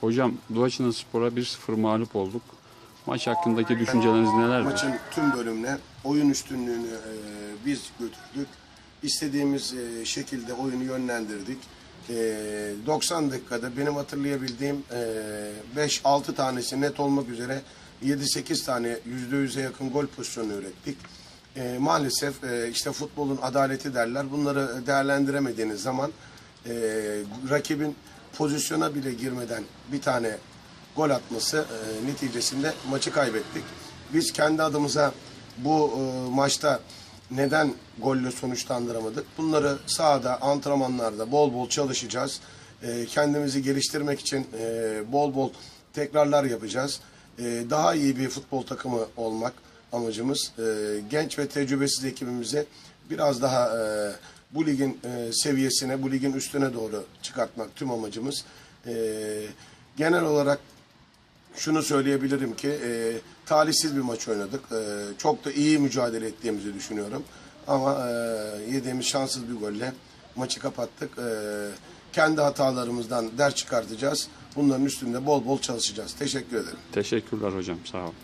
Hocam Doğaçı'nın Spor'a 1-0 mağlup olduk. Maç hakkındaki düşünceleriniz nelerdir? Maçın tüm bölümüne oyun üstünlüğünü e, biz götürdük. İstediğimiz e, şekilde oyunu yönlendirdik. E, 90 dakikada benim hatırlayabildiğim e, 5-6 tanesi net olmak üzere 7-8 tane %100'e yakın gol pozisyonu ürettik. E, maalesef e, işte futbolun adaleti derler. Bunları değerlendiremediğiniz zaman e, rakibin pozisyona bile girmeden bir tane gol atması e, neticesinde maçı kaybettik. Biz kendi adımıza bu e, maçta neden golle sonuçlandıramadık? Bunları sahada, antrenmanlarda bol bol çalışacağız. E, kendimizi geliştirmek için e, bol bol tekrarlar yapacağız. E, daha iyi bir futbol takımı olmak amacımız. E, genç ve tecrübesiz ekibimizi biraz daha e, bu ligin e, seviyesine, bu ligin üstüne doğru çıkartmak tüm amacımız. E, genel olarak şunu söyleyebilirim ki e, talihsiz bir maç oynadık. E, çok da iyi mücadele ettiğimizi düşünüyorum. Ama e, yediğimiz şanssız bir golle maçı kapattık. E, kendi hatalarımızdan ders çıkartacağız. Bunların üstünde bol bol çalışacağız. Teşekkür ederim. Teşekkürler hocam. Sağ olun.